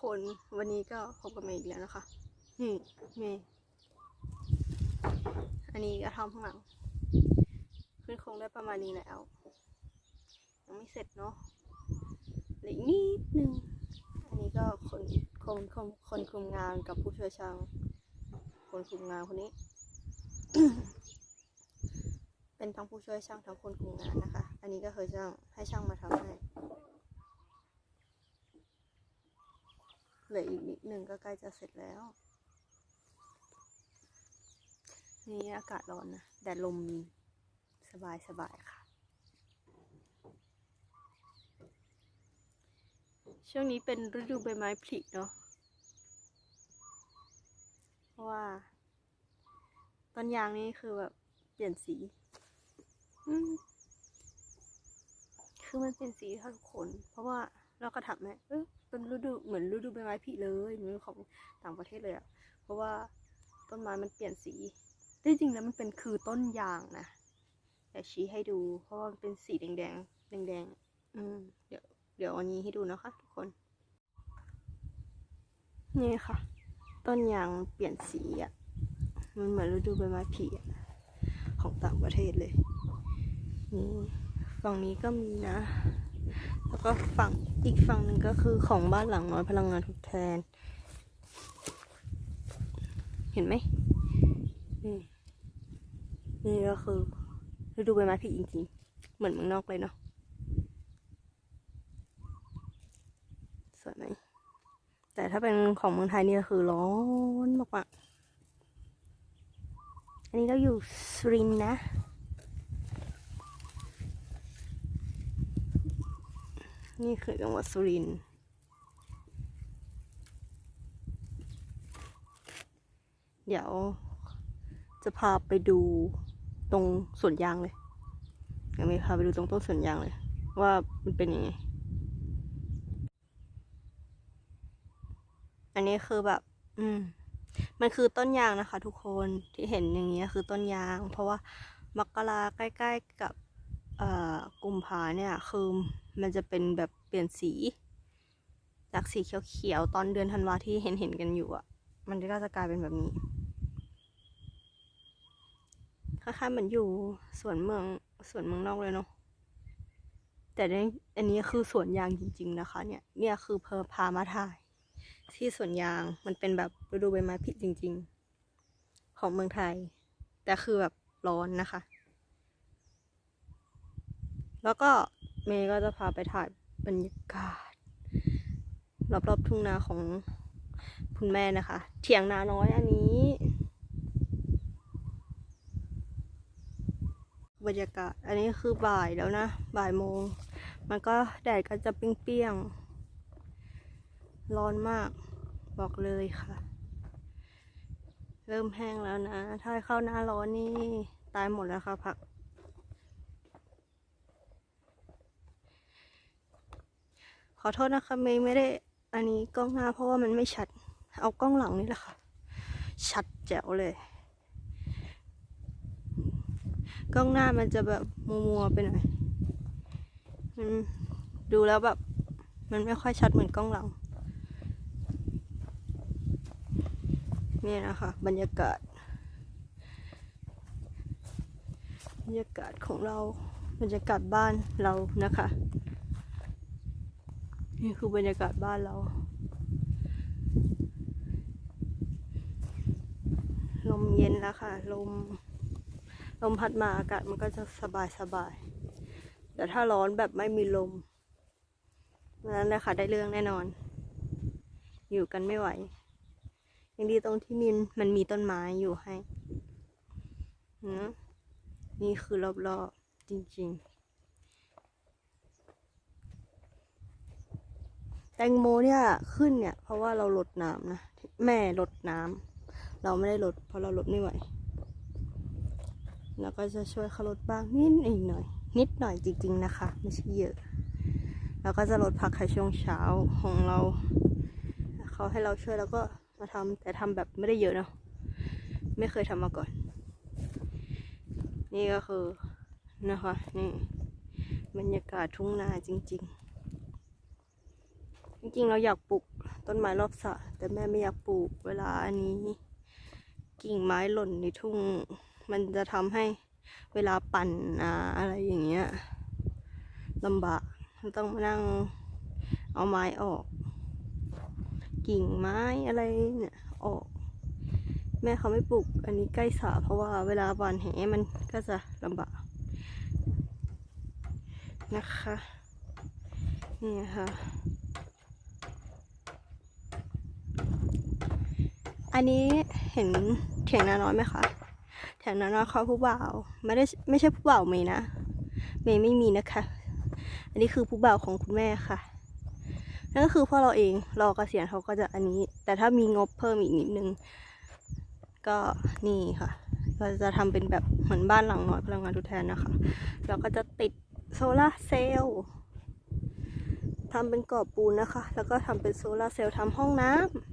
คนวันนี้ก็พบกับเมย์อีกแล้วนะคะ นี่เมย์อันนี้ก็ทำข้างหลังขึ้นโครงได้ประมาณนี้แล้ว ยังไม่เสร็จเนาะเหลืออีกนิดนึง อันนี้ก็คนคนคนคนคุมงานกับผู้ช่วยช่าง คนคุมงานคนนี้ เป็นทั้งผู้ช่วยช่างทั้งคนคุมงานนะคะ อันนี้ก็คือช่างให้ช่างมาทำให้ เหลืออีกนิดนึงก็ใกล้จะเสร็จแล้ว นี่อากาศร้อนนะแดดลมมีสบายสบายค่ะ ช่วงนี้เป็นฤดูใบไม้ผลิเนาะเพราะว่าต้นยางนี่คือแบบเปลี่ยนสีอืมคือมันเปลี่ยนสีค่ะทุกคน เพราะว่าเราก็ถามแม่ เป็นฤดูเหมือนฤดูใบไม้ผลิเลยเหมือนของต่างประเทศเลยอะเพราะว่าต้นไม้มันเปลี่ยนสีที่จริงแล้วมันเป็นคือต้นยางนะแต่ชี้ให้ดู เพราะว่ามันเป็นสีแดงแดงแดงแดงอืมเดี๋ยวเดี๋ยวอันนี้ให้ดูนะคะทุกคน นี่ค่ะ ต้นยางเปลี่ยนสีอะมันเหมือนฤดูใบไม้ผลิอะของต่างประเทศเลยนี่ฝั่งนี้ก็มีนะ แล้วก็ฝั่งอีกฝั่งหนึ่งก็คือของบ้านหลังน้อยพลังงานทดแทน เห็นไหมนี่นี่ก็คือฤดูใบไม้ผลิจริงๆ เหมือนเมืองนอกเลยเนาะสวยไหมแต่ถ้าเป็นของเมืองไทยนี่ก็คือร้อนมากๆอันนี้เราอยู่สุรินนะ นี่คือจังหวัดสุรินทร์เดี๋ยวจะพาไปดูตรงสวนยางเลยเดี๋ยวไม่พาไปดูตรงต้นสวนยางเลย ว่ามันเป็นยังไง อันนี้คือแบบ อืม มันคือต้นยางนะคะ ทุกคนที่เห็นอย่างเงี้ยคือต้นยาง เพราะว่ามกราใกล้ๆกับ กุมภาเนี่ยคือมันจะเป็นแบบเปลี่ยนสี จากสีเขียวๆตอนเดือนธันวาที่เห็นเห็นๆกันอยู่อะมันก็จะกลายเป็นแบบนี้คล้ายๆเหมือนอยู่สวนเมืองสวนเมืองนอกเลยเนาะแต่ในอันนี้คือสวนยางจริง ๆ นะคะ เนี่ยเนี่ยคือเพอพามาถ่าย ที่สวนยางมันเป็นแบบฤดูใบไม้ผลิจริง ๆ ของเมืองไทย แต่คือแบบร้อนนะคะ แล้วก็เมย์ก็จะพาไปถ่ายบรรยากาศรอบๆทุ่งนาของคุณแม่นะคะ เถียงนาน้อยอันนี้ บรรยากาศ อันนี้คือบ่ายแล้วนะ บ่ายโมง มันก็แดดก็จะเปรี้ยงๆ ร้อนมาก บอกเลยค่ะ เริ่มแห้งแล้วนะ ถ้าเข้าหน้าร้อนนี่ ตายหมดแล้วค่ะผัก อโทษนะคะเมย์ไม่ได้ อันนี้กล้องหน้าเพราะว่ามันไม่ชัด เอากล้องหลังนี่แหละค่ะ ชัดแจ๋วเลย กล้องหน้ามันจะแบบมัวๆไปหน่อย มันดูแล้วแบบ มันไม่ค่อยชัดเหมือนกล้องหลัง นี่นะคะ บรรยากาศ บรรยากาศของเรา บรรยากาศบ้านเรานะคะ นี่คือบรรยากาศบ้านเรา ลมเย็นแล้วค่ะ ลม ลมพัดมาอากาศมันก็จะสบายสบาย แต่ถ้าร้อนแบบไม่มีลมนั้นแหละค่ะได้เรื่องแน่นอน อยู่กันไม่ไหว ยังดีตรงที่มินมันมีต้นไม้อยู่ให้นะนี่คือรอบๆจริงๆ แตงโมเนี่ยขึ้นเนี่ย เพราะว่าเราลดน้ำนะแม่ลดน้ำเราไม่ได้ลด เพราะเราลดไม่ไหวแล้วก็จะช่วยเขาลดบ้างนิดหน่อย นิดหน่อยจริง ๆ นะคะ ไม่ใช่เยอะแล้วก็จะลดผักแค่ช่วงเช้าของเราเขาให้เราช่วยแล้วก็มาทำแต่ทำแบบไม่ได้เยอะเนาะไม่เคยทำมาก่อน นี่ก็คือนะคะนี่บรรยากาศทุ่งนาจริง ๆ จริงๆ เราอยากปลูกต้นไม้รอบสระแต่แม่ไม่อยากปลูกเวลาอันนี้ กิ่งไม้หล่นในทุ่ง มันจะทำให้เวลาปั่นอ่าอะไรอย่างเงี้ยลำบากต้องมานั่งเอาไม้ออก กิ่งไม้อะไรเนี่ยออก แม่เขาไม่ปลูกอันนี้ใกล้สระเพราะว่าเวลาหวานแหมันก็จะลำบาก นะคะ นี่ค่ะ อันนี้เห็นเถียงนาน้อยไหมคะเถียงนาน้อยเขาผู้บ่าวไม่ได้ไม่ใช่ผู้บ่าวเมย์นะ เมย์ไม่มีนะคะ อันนี้คือผู้บ่าวของคุณแม่ค่ะนั่นก็คือพ่อเราเองรอเกษียณเขาก็จะอันนี้ แต่ถ้ามีงบเพิ่มอีกนิดนึง ก็นี่ค่ะก็จะทำเป็นแบบเหมือนบ้านหลังน้อยพลังงานทดแทนนะคะ แล้วก็จะติดโซลาร์เซลล์ทำเป็นกรอบปูนนะคะ แล้วก็ทำเป็นโซลาร์เซลล์ทำห้องน้ำ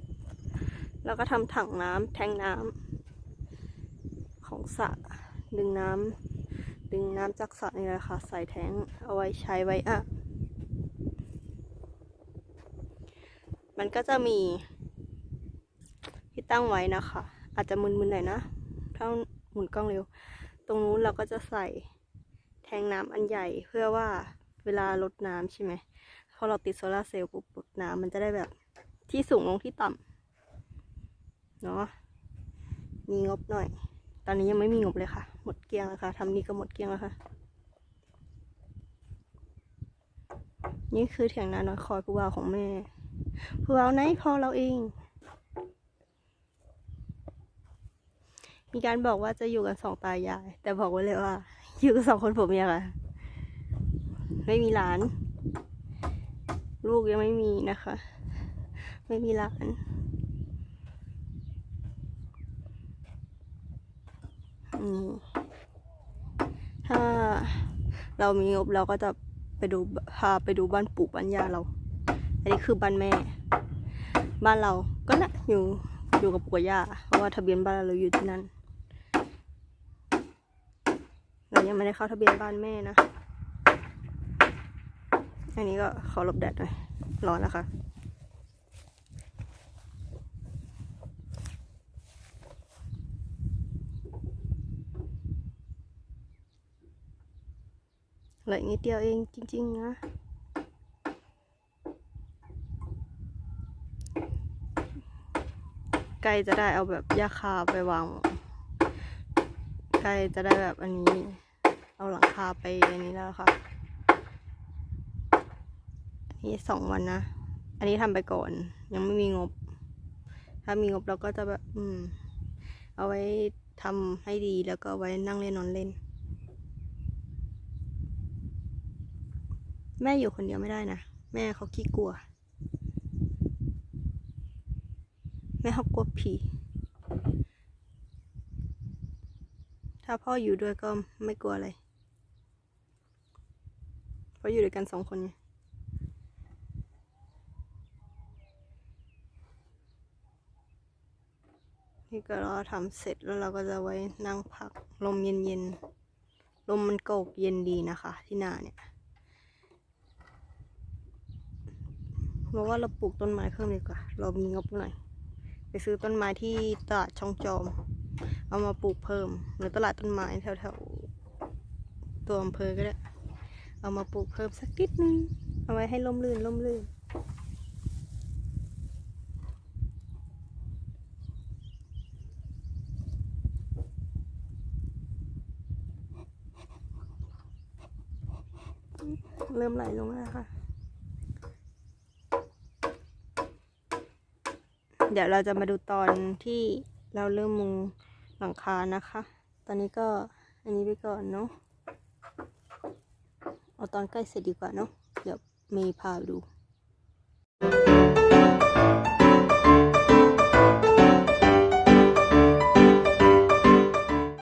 แล้วก็ทำถังน้ำแทงน้ำของสระดึงน้ำดึงน้ำจากสระนี่แหละค่ะใส่แทงเอาไว้ใช้ไว้อะมันก็จะมีที่ตั้งไว้นะคะ อาจจะมึนๆหน่อยนะถ้าหมุนกล้องเร็ว ตรงนู้นเราก็จะใส่แทงน้ำอันใหญ่เพื่อว่าเวลาลดน้ำใช่ไหมพอเราติดโซลาเซลล์ปุ๊บลดน้ำมันจะได้แบบที่สูงลงที่ต่ำ เนาะมีงบหน่อย ตอนนี้ยังไม่มีงบเลยค่ะ หมดเกลี้ยงแล้วค่ะทำนี่ก็หมดเกลี้ยงแล้วค่ะ นี่คือเถียงนาน้อยคอยผู้บ่าวของแม่ผู้บ่าวไหนพอเราเอง มีการบอกว่าจะอยู่กันสองตายาย แต่บอกไว้เลยว่า อยู่กันสองคนผมเมียค่ะ ไม่มีหลาน ลูกยังไม่มีนะคะ ไม่มีหลาน ถ้าเรามีงบเราก็จะไปดูพาไปดูบ้านปู่บ้านย่าเรา อันนี้คือบ้านแม่ บ้านเราก็นะอยู่อยู่กับปู่กับย่าเพราะว่าทะเบียนบ้านเราอยู่ที่นั่นเรายังไม่ได้เข้าทะเบียนบ้านแม่นะ อันนี้ก็ขอหลบแดดหน่อยร้อนนะคะ เหลืออีกนิดเดียวเองจริง ๆ นะใกล้จะได้เอาแบบยาคาไปวางใกล้จะได้แบบอันนี้ เอาหลังคาไปอันนี้แล้วค่ะอันนี้สองวันนะ อันนี้ทำไปก่อน ยังไม่มีงบ ถ้ามีงบเราก็จะแบบ อืม เอาไว้ทำให้ดีแล้วก็ไว้นั่งเล่นนอนเล่น แม่อยู่คนเดียวไม่ได้นะ แม่เขาขี้กลัว แม่เขากลัวผี ถ้าพ่ออยู่ด้วยก็ไม่กลัวอะไร เพราะอยู่ด้วยกันสองคนไงนี่ก็รอทำเสร็จแล้วเราก็จะไว้นั่งพักลมเย็นๆ ลมมันโกกเย็นดีนะคะ ที่นาเนี่ย บอกว่าเราปลูกต้นไม้เพิ่มดีกว่า เรามีงบหน่อย ไปซื้อต้นไม้ที่ตลาดช่องจอม เอามาปลูกเพิ่ม หรือตลาดต้นไม้แถวๆตัวอำเภอก็ได้ เอามาปลูกเพิ่มสักนิดนึง เอาไว้ให้ล่มลื่นล่มลื่นเริ่มไหลลงแล้วค่ะ เดี๋ยวเราจะมาดูตอนที่เราเริ่มมุงหลังคานะคะ ตอนนี้ก็อันนี้ไปก่อนเนาะ เอาตอนใกล้เสร็จดีกว่าเนาะ เดี๋ยวเมย์พาไปดู